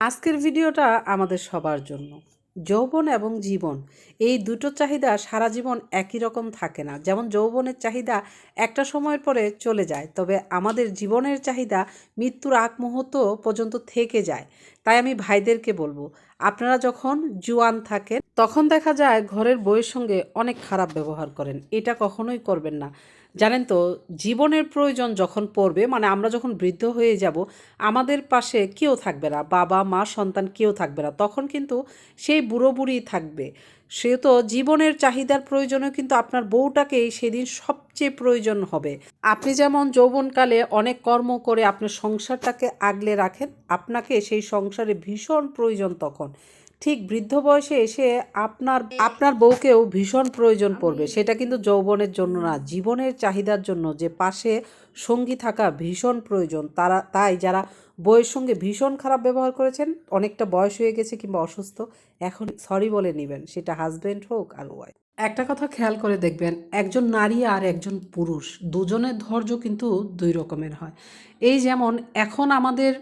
আজকের ভিডিওটা আমাদের সবার জন্য। যৌবন এবং জীবন, এই দুটো চাহিদা সারা জীবন একই রকম থাকে না। যেমন যৌবনের চাহিদা একটা সময়ের পরে চলে যায়, তবে আমাদের জীবনের চাহিদা মৃত্যুর আগ মুহূর্ত পর্যন্ত থেকে যায়। তাই আমি ভাইদেরকে বলব, আপনারা যখন জুয়ান থাকেন, তখন দেখা যায় ঘরের বইয়ের সঙ্গে অনেক খারাপ ব্যবহার করেন। এটা কখনোই করবেন না। জানেন তো, জীবনের প্রয়োজন যখন পড়বে মানে আমরা যখন বৃদ্ধ হয়ে যাব, আমাদের পাশে কেউ থাকবে না, বাবা, মা, সন্তান কেউ থাকবে না, তখন কিন্তু সেই বুড়ো বুড়ি থাকবে। সে তো জীবনের চাহিদার প্রয়োজনে কিন্তু আপনার বউটাকেই সেদিন সবচেয়ে প্রয়োজন হবে। আপনি যেমন যৌবনকালে অনেক কর্ম করে আপনার সংসারটাকে আগলে রাখেন, আপনাকে সেই সংসারে ভীষণ প্রয়োজন তখন। ঠিক বৃদ্ধ বয়সে এসে আপনার আপনার বউকেও ভীষণ প্রয়োজন পড়বে। সেটা কিন্তু যৌবনের জন্য না, জীবনের চাহিদার জন্য। যে পাশে সঙ্গী থাকা ভীষণ প্রয়োজন। তারা, তাই যারা বউয়ের সঙ্গে ভীষণ খারাপ ব্যবহার করেছেন। অনেকটা বয়স হয়ে গেছে কিংবা অসুস্থ। এখন সরি বলে নেবেন, সেটা হাজবেন্ড হোক আর ওয়াইফ একটা কথা খেয়াল করে দেখবেন, একজন নারী আর একজন পুরুষ, দুজনের ধৈর্য কিন্তু দুই রকমের হয়। এই যেমন, এখন আমাদের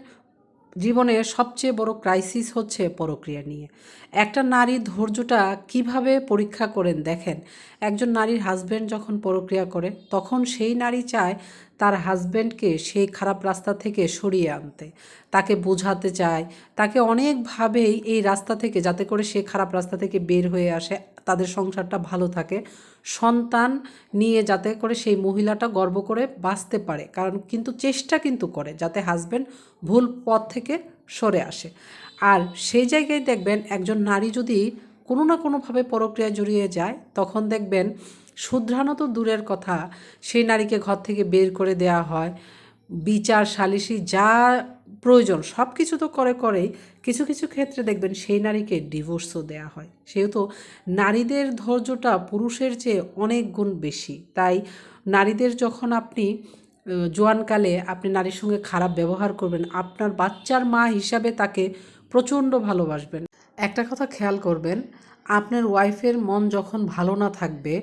জীবনের সবচেয়ে বড় ক্রাইসিস হচ্ছে পরক্রিয়া নিয়ে। একটা নারীর ধৈর্যটা কীভাবে পরীক্ষা করেন দেখেন? একজন নারীর হাজব্যান্ড যখন পরক্রিয়া করে, তখন সেই নারী চায় তার হাজব্যান্ডকে সেই খারাপ রাস্তা থেকে সরিয়ে আনতে। তাকে বোঝাতে চায়। তাকে অনেকভাবেই এই রাস্তা থেকে, যাতে করে সে খারাপ রাস্তা থেকে বের হয়ে আসে, তাদের সংসারটা ভালো থাকে, সন্তান নিয়ে যাতে করে সেই মহিলাটা গর্ব করে বাঁচতে পারে। কারণ কিন্তু চেষ্টা কিন্তু করে, যাতে হাজব্যান্ড ভুল পথ থেকে সরে আসে। আর সেই জায়গায় দেখবেন, একজন নারী যদি কোনো না কোনোভাবে পরক্রিয়া জড়িয়ে যায়, তখন দেখবেন শুধরানো তো দূরের কথা। সেই নারীকে ঘর থেকে বের করে দেওয়া হয়। বিচার সালিশি যা প্রয়োজন সব কিছু তো করে করেই কিছু কিছু ক্ষেত্রে দেখবেন সেই নারীকে ডিভোর্সও দেওয়া হয়। সেহেতু নারীদের ধৈর্যটা পুরুষের চেয়ে অনেক গুণ বেশি। তাই নারীদের যখন আপনি জোয়ানকালে আপনি নারীর সঙ্গে খারাপ ব্যবহার করবেন, আপনার বাচ্চার মা হিসাবে তাকে প্রচণ্ড ভালোবাসবেন। একটা কথা খেয়াল করবেন, আপনার ওয়াইফের মন যখন ভালো না থাকবে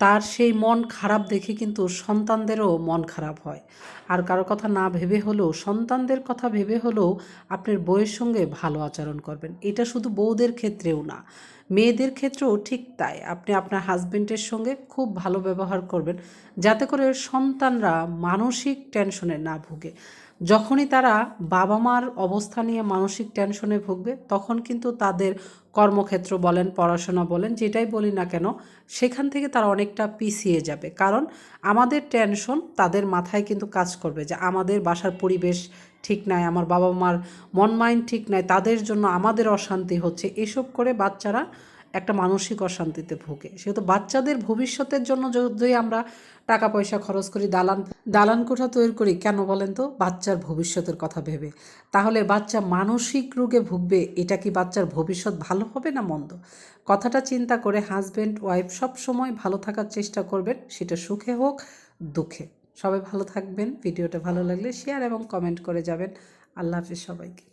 তার সেই মন খারাপ দেখে কিন্তু সন্তানদেরও মন খারাপ হয়। আর কারও কথা না ভেবে হলেও, সন্তানদের কথা ভেবে হলেও, আপনার বউয়ের সঙ্গে ভালো আচরণ করবেন। এটা শুধু বউদের ক্ষেত্রেও না। মেয়েদের ক্ষেত্রেও ঠিক তাই। আপনি আপনার হাজবেন্ডের সঙ্গে খুব ভালো ব্যবহার করবেন, যাতে করে সন্তানরা মানসিক টেনশনে না ভুগে। যখনই তারা বাবা মার অবস্থা নিয়ে মানসিক টেনশনে ভুগবে, তখন কিন্তু তাদের কর্মক্ষেত্র বলেন, পড়াশোনা বলেন, যেটাই বলি না কেন, সেখান থেকে তারা অনেকটা পিছিয়ে যাবে। কারণ আমাদের টেনশন তাদের মাথায় কিন্তু কাজ করবে যে আমাদের বাসার পরিবেশ ঠিক নাই, আমার বাবা মার মন মাইন্ড ঠিক নাই, তাদের জন্য আমাদের অশান্তি হচ্ছে, এসব করে বাচ্চারা একটা মানসিক অশান্তিতে ভুগে। সেহেতু বাচ্চাদের ভবিষ্যতের জন্য যদি আমরা টাকা পয়সা খরচ করি, দালান দালান কোঠা তৈরি করি, কেন বলেন তো? বাচ্চার ভবিষ্যতের কথা ভেবে। তাহলে বাচ্চা মানসিক রোগে ভুগবে, এটা কি বাচ্চার ভবিষ্যৎ ভালো হবে না মন্দ? কথাটা চিন্তা করে হাজব্যান্ড ওয়াইফ সব সময় ভালো থাকার চেষ্টা করবেন, সেটা সুখে হোক, দুঃখে। সবাই ভালো থাকবেন ভিডিওটা ভালো লাগলে শেয়ার এবং কমেন্ট করে যাবেন। আল্লাহ হাফিজ সবাইকে।